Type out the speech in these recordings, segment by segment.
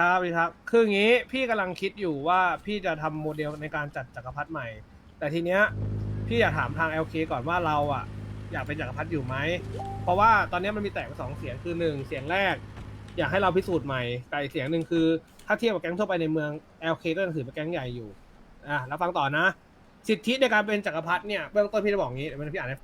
ครับพี่ครับ คืออย่างนี้พี่กำลังคิดอยู่ว่าพี่จะทำโมเดลในการจัดจักรพรรดิใหม่ แต่ทีเนี้ยพี่อยากถามทาง LK ก่อนว่าเราอะ อยากเป็นจักรพรรดิอยู่ไหม เพราะว่าตอนเนี้ยมันมีแตกเป็นสองเสียงคือหนึ่งเสียงแรก อยากให้เราพิสูจน์ใหม่กับอีกเสียงหนึ่งคือ ถ้าเทียบกับแก๊งทั่วไปในเมือง LK ก็ยังถือเป็นแก๊งใหญ่อยู่อะแล้วฟังต่อนะ สิทธิในการเป็นจักรพรรดิเนี่ยเบื้องต้นพี่จะบอกงี้เดี๋ยวมันพี่อ่านให้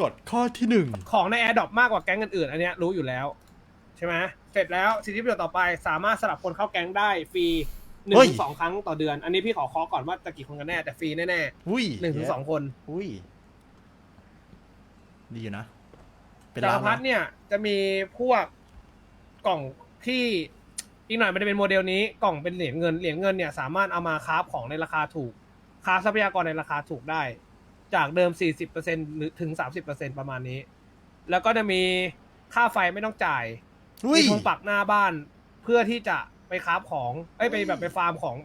กฎข้อที่หนึ่งของใน a อ r d r o p มากกว่าแก๊งอื่นๆอันเนี้ยรู้อยู่แล้ว ใช่ไหมเสร็จแล้วสิทธิประโยชน์ต่อไปสามารถสลับคนเข้าแก๊งได้ฟรีหนึ่งเฮ้ยถึงสองครั้งต่อเดือน อันนี้พี่ขอเคาะก่อนว่าจะกี่คนกันแน่แต่ฟรีแน่อุ้ยๆหนึ่งถึงสองคน อุ้ย ดีอยู่นะ เป็นจักล้ารนพรรดินะเนี่ยจะมีพวกกล่องที่อีกหน่อยมันจะเป็นโมเดลนี้กล่องเป็นเหรียญเงินเหรียญเงินเนี่ยสามารถเอามาคราฟของในราคาถูกคราฟทรัพยากรในราคาถูกได้ จากเดิม 40%หรือถึง 30%ประมาณนี้ แล้วก็จะมีค่าไฟไม่ต้องจ่ายอุ้ยมีธงปักหน้าบ้าน เพื่อที่จะไปคราฟของเอ้ยไปอุ้ยแบบไปฟาร์มของ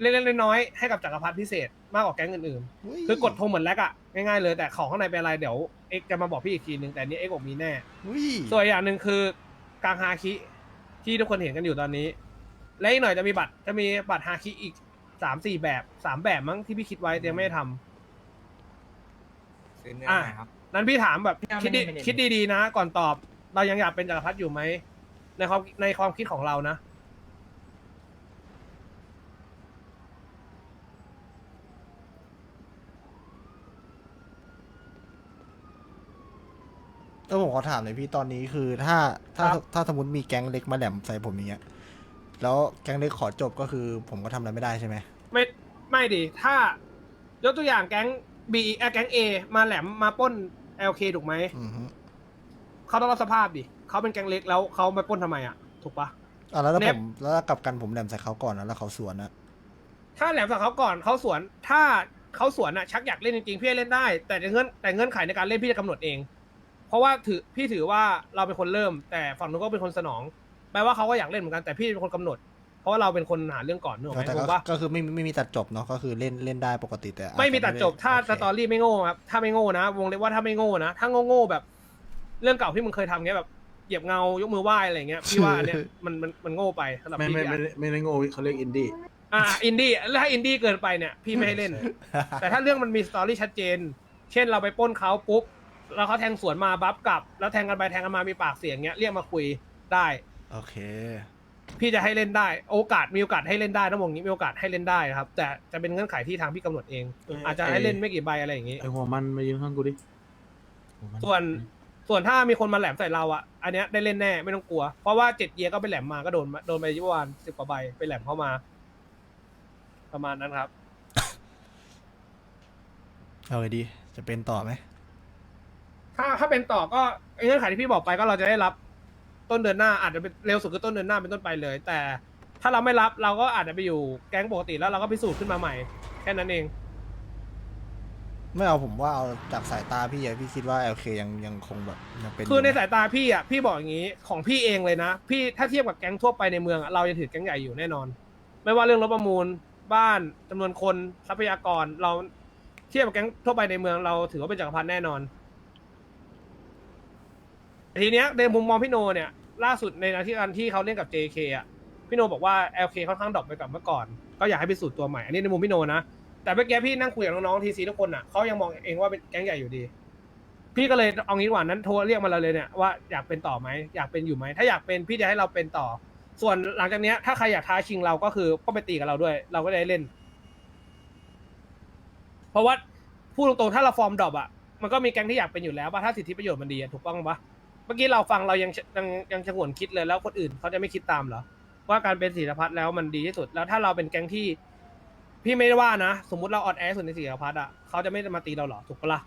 เล็กๆน้อยๆให้กับจักรพรรดิพิเศษมากกว่าแก๊งอื่นอุ้ยๆคือกดธงเหมือนแรกอะง่ายๆเลยแต่ของข้างในเป็นอะไรเดี๋ยวเอ็กจะมาบอกพี่อีกทีนึงแต่อันนี้เอ็กบอกมีแน่อุ้ยส่วนอีกอย่างหนึ่งคือกางฮาคิที่ทุกคนเห็นกันอยู่ตอนนี้ และอีกหน่อยจะมีบัตรจะมีบัตรฮาคิอีกสามสี่แบบสามแบบมั้งที่พี่คิดไว้แต่ยังไม่ได้ทำ ซื้อเนื้ออะหน่อยครับ นั้นพี่ถามแบบไม่เอาคิดดีไม่ได้ไม่ได้คิดดีๆนะ ก่อนตอบ เรายังอยากเป็นจักรพรรดิอยู่ไหมในความในความคิดของเรานะแล้วผมขอถามหน่อยพี่ตอนนี้คือถ้าถ้าครับ ถ้าสมมติมีแก๊งเล็กมาแหลมใส่ผมอย่างเงี้ยแล้วแก๊งเล็กขอจบก็คือผมก็ทำอะไรไม่ได้ใช่ไหมไม่ไม่ดิถ้ายกตัวอย่างแก๊ง บีแก๊งเอมาแหลมมาปล้น LK ถูกไหมอือฮึเขาต้องรับสภาพดิเขาเป็นแก๊งเล็กแล้วเขามาปล้นทำไมอะ ถูกปะ อะแล้วถ้าเนี่ผยมแล้วกลับกันผมแหลมใส่เขาก่อนนะแล้วเขาสวนนะถ้าแหลมสั่งเขาก่อนเขาสวนถ้าเขาสวนอะชักอยากเล่นจริงๆพี่ให้เล่นได้ แต่เงื่อนแต่เงื่อนไขในการเล่นพี่จะกำหนดเอง เพราะว่าถือพี่ถือว่าเราเป็นคนเริ่ม แต่ฝั่งนู้นก็เป็นคนสนองแปลว่าเขาก็อยากเล่นเหมือนกันแต่พี่เป็นคนกำหนด เพราะว่าเราเป็นคนหาเรื่องก่อนนึกออกไหมแต่ถูก็กปะก็คือไม่ไม่มีตัดจบเนาะก็คือเล่นเล่นได้ปกติแต่อาจจะไม่มีตัดจบถ้าโอเค สตอรี่ไม่โง่ครับถ้าไม่โง่นะ วงเล็บว่าถ้าไม่โง่นะ ถ้าโง่ๆแบบ เรื่องเก่าที่มึงเคยทำเงี้ยแบบเหยียบเงายกมือไหว้อะไรเงี้ยพี่ว่าอันเนี้ย มันมันมันโง่ไปสำหรับไม่พี่ไม่อะไม่ได้ไม่ได้โง่เขาเรียกอินดี้อ่าอินดี้แล้วถ้าอินดี้เกินไปเนี่ยพี่ไม่ให้เล่น แต่ถ้าเรื่องมันมีสตอรี่ชัดเจน เช่นเราไปปล้นเขาปุ๊บแล้วเขาแทงสวนมาบัฟกลับ แล้วแทงกันไปแทงกันมามีปากเสียงเงี้ยเรียกมาคุยได้ โอเค พี่จะให้เล่นได้ โอกาสมีโอกาสให้เล่นได้ต้องบอกงี้มีโอกาสให้เล่นได้นะครับ แต่จะเป็นเงื่อนไขที่ทางพี่กำหนดเองอาจจะให้เล่นไม่กี่ใบอะไรอย่างงี้ ไอหัวมันมายืนข้างกูดิหัมัส่วนส่วนถ้ามีคนมาแหลมใส่เราอะอันเนี้ยได้เล่นแน่ไม่ต้องกลัว เพราะว่าเจ็ดเยียก็ไปแหลมมาก็โดนมาโดนไปยี่วานสิบกว่าใบไปแหลมเข้ามา ประมาณนั้นครับ เอาเลยดี จะเป็นต่อไหมถ้าถ้าเป็นต่อก็ไอ้เงื่อนไขที่พี่บอกไปก็เราจะได้รับ ต้นเดือนหน้าอาจจะเป็นเร็วสุดคือต้นเดือนหน้าเป็นต้นไปเลย แต่ถ้าเราไม่รับเราก็อาจจะไปอยู่แก๊งปกติแล้วเราก็พิสูจน์ขึ้นมาใหม่ แค่นั้นเอง ไม่เอาผมว่าเอาจากสายตาพี่อะพี่คิดว่า LK ยังยังคงแบบยังเป็นคือในยู่ไหมสายตาพี่อะพี่บอกอย่างนี้ของพี่เองเลยนะ พี่ถ้าเทียบกับแก๊งทั่วไปในเมืองอะเราจะถือแก๊งใหญ่อยู่แน่นอน ไม่ว่าเรื่องรถประมูลบ้านจำนวนคนทรัพยากรเราเทียบกับแก๊งทั่วไปในเมืองเราถือว่าเป็นจักรพรรดิแน่นอนแต่ ทีเนี้ยในมุมมองพี่โนเนี่ยล่าสุดในนาทีการที่เขาเล่นกับ JK อะพี่โนบอกว่า LK ค่อนข้างดรอปไปกับเมื่อก่อน ก็อยากให้พิสูจน์ตัวใหม่อันนี้ในมุมพี่โนนะแต่เมื่อกี้พี่นั่งคุยกับน้องๆทีซีทุกคนอะเขายังมองเองว่าเป็นแก๊งใหญ่อยู่ดี พี่ก็เลยเอางี้ดีกว่านั้นโทรเรียกมาเราเลยเนี่ยว่าอยากเป็นต่อไหมอยากเป็นอยู่ไหมถ้าอยากเป็นพี่จะให้เราเป็นต่อ ส่วนหลังจากเนี้ยถ้าใครอยากท้าชิงเราก็คือก็ไปตีกับเราด้วย เราก็ได้เล่น เพราะว่าพูดตรงๆถ้าเราฟอร์มดรอปอะมันก็มีแก๊งที่อยากเป็นอยู่แล้วป่ะถ้าสิทธิประโยชน์มันดีอะถูกต้องปะ เมื่อกี้เราฟังเรายังยังยังชงวนคิดเลยแล้วคนอื่นเขาจะไม่คิดตามเหรอว่าการเป็นศิลพัฒน์แล้วมันดีที่สุด แล้วถ้าเราเป็นแก๊งที่พี่ไม่ได้ว่านะ สมมุติเราออดแอร์สุดในศิลพัฒน์อะเขาจะไม่มาตีเราเหรอถูกปะล่ะ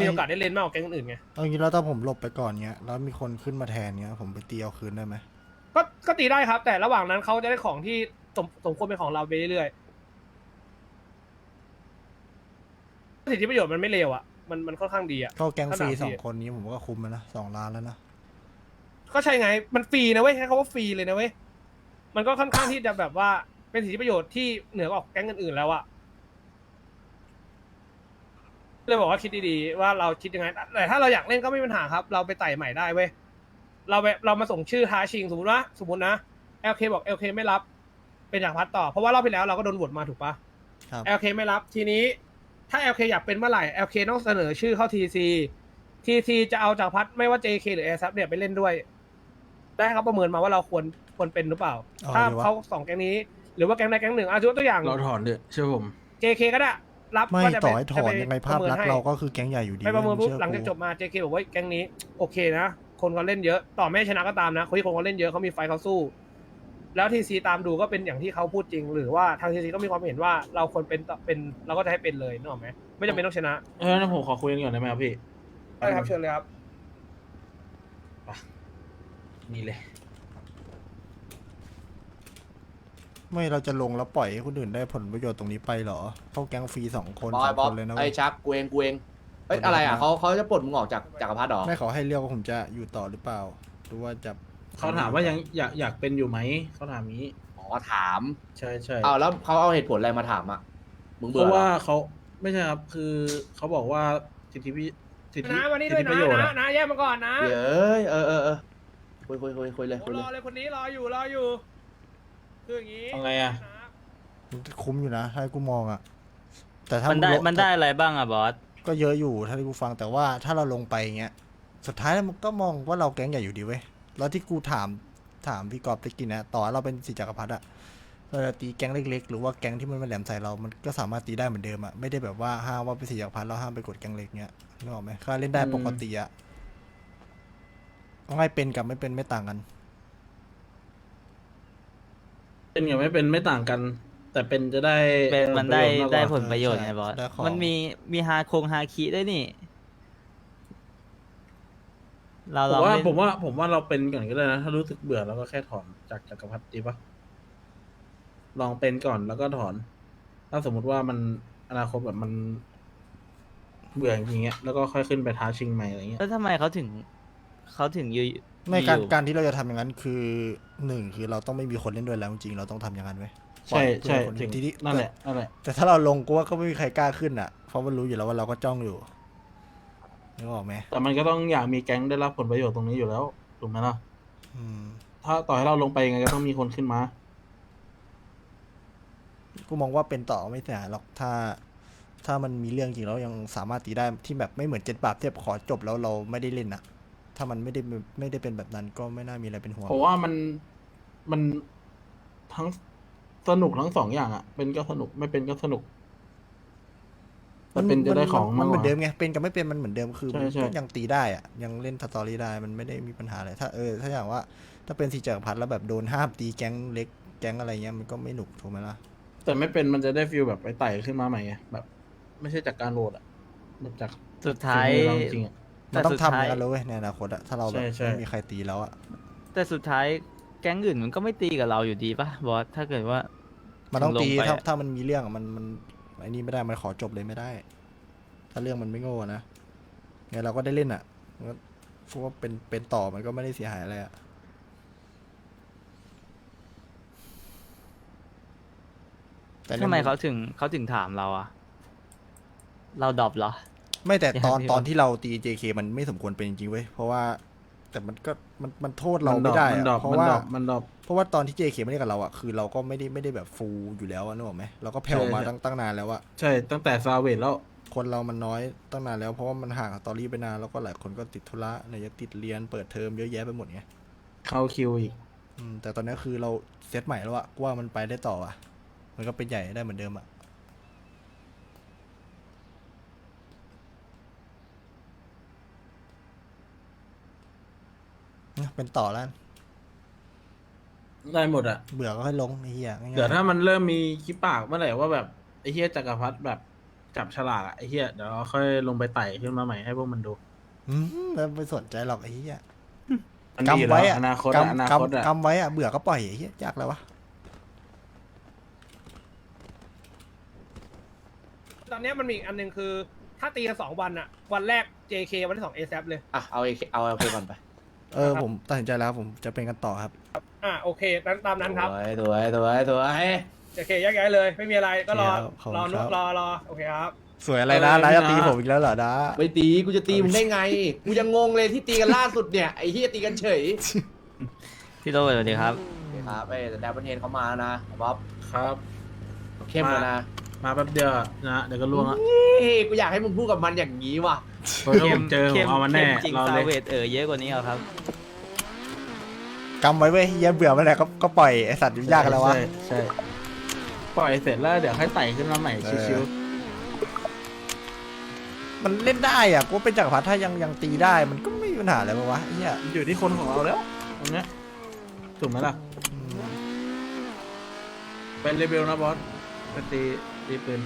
มีโอกาสได้เล่นมากกว่าแก๊งอื่นไงเอางี้แล้วถ้าผมหลบไปก่อนเงี้ยแล้วมีคนขึ้นมาแทนเงี้ย ผมไปตีเอาคืนได้ไหมก็ก็ตีได้ครับ แต่ระหว่างนั้นเขาจะได้ของที่สมสมควรเป็นของเราไปเรื่อยๆสิทธิประโยชน์มันไม่เลวอะ มันมันค่อนข้างดีอะก็แก๊งฟรีขนาดสองพี่คนนี้ผมก็คุ้มแล้วนะสองล้านแล้วนะ ก็ใช่ไง มันฟรีนะเว้ยใช้คำว่าฟรีเลยนะเว้ย มันก็ค่อนข้างที่จะแบบว่าเป็นสิทธิประโยชน์ที่เหนือกว่าแก๊งอื่นๆแล้วอะเลยบอกว่าคิดดีๆว่าเราคิดยังไง แต่ถ้าเราอยากเล่นก็ไม่มีปัญหาครับ เราไปไต่ใหม่ได้เว้ย เราไปเรามาส่งชื่อท้าชิงสมมติว่าสมมตินะ LK บอก LK ไม่รับ เป็นจากรพัดต่อ เพราะว่ารอบที่แล้วเราก็โดนบทมาถูกปะครับ LK ไม่รับ ทีนี้ ถ้า LK อยากเป็นเมื่อไหร่ LK ต้องเสนอชื่อเข้า TC TC จะเอาจากรพัดไม่ว่า JK หรือ a อ a p เนี่ยไปเล่นด้วย ได้ให้เขาประเมินมาว่าเราควรควรเป็นหรือเปล่าอ๋อถ้าหรือว่าเขาสองแก๊งนี้ หรือว่าแก๊งใดแก๊งหนึ่งอะยกตัวอย่าง เราถอนเด้อเชื่อผม JK ก็ได้รับไม่ว่าจะปต่อให้ถอนจะปยังไงภาพประมินลักษให้ณ์เราก็คือแก๊งใหญ่อยู่ดีไปประเมินปุ๊บชื่อหลังจากกูจบมา JK บอกว่าแก๊งนี้ โอเคนะ คนเขาเล่นเยอะ ต่อแม่ชนะก็ตามนะ คนที่คนเขาเล่นเยอะเขามีไฟเขาสู้ แล้วทีซีตามดูก็เป็นอย่างที่เขาพูดจริง หรือว่าทางทีซีก็มีความเห็นว่าเราควรเป็นต่อเป็นเราก็จะให้เป็นเลยนึกออกไหมไม่จำเป็นต้องชนะเอองั้นผมขอคุยกันก่อนได้ไหมครับพี่ได้ครับเชิญเลยครับ นี่เลย ไม่เราจะลงแล้วปล่อยให้คนอื่นได้ผลประโยชน์ตรงนี้ไปเหรอ เข้าแก๊งฟรีสองคนบอสายมบ๊อคบนเลยนะไอ้เว้ยชักกูเองกูเองเอ้ยขอบคุณอะไรอะครับเขาเขาจะปลดมึงออกจากจักรพรรดิเหรอ ไม่ขอให้เรียกว่าผมจะอยู่ต่อหรือเปล่าหรือว่าจะ เขาถามว่ายังอยากอยากเป็นอยู่ไหมเขาถามนี้ อ๋อถาม ใช่ใช่เอาแล้วเขาเอาเหตุผลอะไรมาถามอะ มึงเพเบื่อราะเหรว่าอเขาไม่ใช่ครับคือเขาบอกว่าสิทธิพิสิทธินะวันนี้สิทด้วยธินะประโยชน์นะอะนะแยกมาก่อนนะเย้ยเออเออเออคุยคุยคุยคุยเลยโอ้คุยรเลอยเลยคนนี้รออยู่รออยู่คืออย่างนี้เอาไงอะนะคุ้มอยู่นะถ้าให้กูมองอะแต่ถ้ามันได้งลงมันได้อะไรบ้างอะบอส ก็เยอะอยู่ถ้าที่กูฟังแต่ว่าถ้าเราลงไปเงี้ยสุดท้ายแล้วมันก็มองว่าเราแก๊งใหญ่อยู่ดีเว้ย แล้วที่กูถามถามพี่กอบตะกินนะต่อให้เราเป็นสีจักรพรรดิอะเราจะตีแก๊งเล็กๆ หรือว่าแก๊งที่มันมาแหลมใส่เรา มันก็สามารถตีได้เหมือนเดิมอะไม่ได้แบบว่าห้ามว่าเป็นสีจักรพรรดิเราห้ามไปกดแก๊งเล็กเงี้ยนึกออกไหมก็เล่นได้ปกติอะง่ายเป็นกับไม่เป็นไม่ต่างกัน เป็นกับไม่เป็นไม่ต่างกัน แต่เป็นจะได้เป็นมันได้ผลประโยชน์ากกว่าได้ผลประโยชน์ใช่ไงบอส ได้ของ มันมีมีฮาคงฮาคิด้วยนี่ เราผลอมงว่าเล่นผมว่าผมว่าเราเป็นก่อนก็ได้นะ ถ้ารู้สึกเบื่อเราก็แค่ถอนจากจักรพรรดิดีปะลองเป็นก่อนแล้วก็ถอน ถ้าสมมุติว่ามันอนาคตแบบมัน เบื่อจริงๆเงี้ยแล้วก็ค่อยขึ้นไปท้าชิงใหม่อะไรเงี้ย แล้วทำไมเขาถึงเขาถึงอยู่ไม่การอยู่การที่เราจะทำอย่างนั้นคือหนึ่งคือเราต้องไม่มีคนเล่นด้วยแล้วจริงๆเราต้องทำอย่างนั้นไว้ยปล่ใช่อยใช่เพื่อนคนถึอื่งนทีนี้นั่นแหละนั่นแหละแต่ถ้าเราลงกูว่าก็ไม่มีใครกล้าขึ้นอะเพราะมันรู้อยู่แล้วว่าเราก็จ้องอยู่ นึกออกไหมแต่มันก็ต้องอยากมีแก๊งได้รับผลประโยชน์ตรงนี้อยู่แล้วถูกไหมล่ะ อืม ถ้าต่อให้เราลงไปยังไงก็ต้องมีคนขึ้นมา กูมองว่าเป็นต่อไม่เสียหายหรอกถ้า ถ้ามันมีเรื่องจริงแล้วยังสามารถตีได้ที่แบบไม่เหมือนเจ็ดบาปที่แบบขอจบแล้วเราไม่ได้เล่นอะถ้ามันไม่ได้ไม่ได้เป็นแบบนั้นก็ไม่น่ามีอะไรเป็นห่วงผมว่ามันมันทั้งสนุกทั้งสองอย่างอะเป็นก็สนุกไม่เป็นก็สนุก แต่เป็นจะได้ของมันเหมือนากกว่าเดิมไงเป็นกับไม่เป็นมันเหมือนเดิมคือใช่มันใช่ก็ยังตีได้อะยังเล่นสตอรี่ได้มันไม่ได้มีปัญหาอะไรถ้าเออถ้าอย่างว่า ถ้าเป็นสีจักรพรรดิแล้วแบบโดนห้ามตีแก๊งเล็กแก๊งอะไรเงี้ยมันก็ไม่หนุกถูกไหมล่ะแต่ไม่เป็นมันจะได้ฟิลแบบไปไต่ขึ้นมาใหม่ไงแบบ ไม่ใช่จากการโหลดอะแบบจากสุดท้ายฝีมือเราจริงๆอะมันต้องแต่สุดท้ายทำอย่างนั้นเลยเว้ยในอนาคตอะถ้าเราแบบใช่ใช่ไม่มีใครตีแล้วอะแต่สุดท้ายแก๊งอื่นมันก็ไม่ตีกับเราอยู่ดีป่ะบอสถ้าเกิดว่า มันต้องตีลงไปถ้าอะถ้ามันมีเรื่องอะมันมัน ไอ้นี่ไม่ได้มันขอจบเลยไม่ได้ ถ้าเรื่องมันไม่โง่อะนะไงเราก็ได้เล่นอะมันก็พวกว่าเป็นเป็นต่อมันก็ไม่ได้เสียหายอะไรอะแต่นี่ทำไมเขาถึงเขาถึงถามเราอะเราดรอปเหรอ ไม่แต่ตอนอย่างที่ตอนว่าที่เราตี JK มันไม่สมควรเป็นจริงๆเว้ยเพราะว่า แต่มันก็มันมันโทษเรานไม่ได้มันอะดรอปเพราะมันว่า ดรอปมันดรอปเพ ราะว่าตอนที่ JK ไม่ได้กับเราอะคือเราก็ไม่ได้ไม่ได้แบบฟูลอยู่แล้วอะนึกออกไหมเราก็แผ่วใช่มาใช่ตั้งตั้งนานแล้วอะใช่ตั้งแต่ซาเวทแล้ว คนเรามันน้อยตั้งนานแล้วเพราะว่ามันห่างกับตอรี่ไปนานแล้วก็หลายคนก็ติดธุระไหนจะติดเรียนเปิดเทอมเยอะแยะไปหมดไงเข้าคิวอีกอืมแต่ตอนนี้คือเราเซตใหม่แล้วอะว่ามันไปได้ต่ออะมันก็เป็นใหญ่ได้เหมือนเดิมอะเนี่ยเป็นต่อแล้ว ได้หมดอะเบื่อก็ค่อยลงไอ้เหี้ยง่ายๆเดี๋ยวถ้ามันเริ่มมีขี้ปากเมื่อไหร่ว่าแบบไอ้เฮียจักรพรรดิแบบจับฉลากอะไอ้เฮียเดี๋ยวเราค่อยลงไปไต่ขึ้นมาใหม่ให้พวกมันดู อืมแล้วไม่สนใจหรอกไอ้เหี้ยมันดีอยู่กำไว้แล้วอะอนาคตอะอนาคตกำอะกำไว้อะเบื่อก็ปล่อยไอ้เหี้ยยากแล้ววะตอนเนี้ยมันมีอีกอันหนึ่งคือ ถ้าตีกันสองวันอะวันแรก JK วันที่สอง ASAP เลย อะเอาเอเอาเอาไปก่อนไป เออผมตัดสินใจแล้วผมจะเป็นกันต่อครับ อ่าโอเคนั้นตามนั้นครับ สวยสวยสวยสวย JK แยกย้ายเลย ไม่มีอะไรก็รอโอเคครับขอบรอคุณนุครับ รอรอโอเคครับ สวยอะไรนะเออ น้าจะนะตีผมอีกแล้วเหรอนะไม่ตีกูจะตีมึงได้ไง กูยังงงเลยที่ตีกันล่าสุดเนี่ย ไอ้เฮียตีกันเฉยพี่โรเบิร์ตสวัสดีครับ ครับไอ้แต่แดนประเทศเขามานะบ๊อบครับ เข้มเลยนะมาแป๊บเดียวนะ เดี๋ยวก็ล่วงอะเฮ้ยกูอยากให้มึงพูดกับมันอย่างนี้ว่ะเฮ้ยถ้าผมเจอผมเอามันแน่จริงรอซาเลยเวตเออเยอะกว่านี้เหรอครับ กำไว้เว้ยเหี้ยเบื่อมันแหละก็ก็ปล่อยไอสัตว์ยุ่งยากกันแล้ววะ ใช่ใช่ ปล่อยเสร็จแล้วเดี๋ยวค่อยไต่ขึ้นมาใหม่เออ ชิวมันเล่นได้อะกูว่าเป็นจักรพรรดิถ้ายังยังตีได้มันก็ไม่มีปัญหาอะไรปะวะไอ้เหี้ยๆมันอยู่ที่คนของเราแล้วตรงเนี้ย ถูกไหมล่ะ เป็นเลเวลนะบอสไปตีตีปืน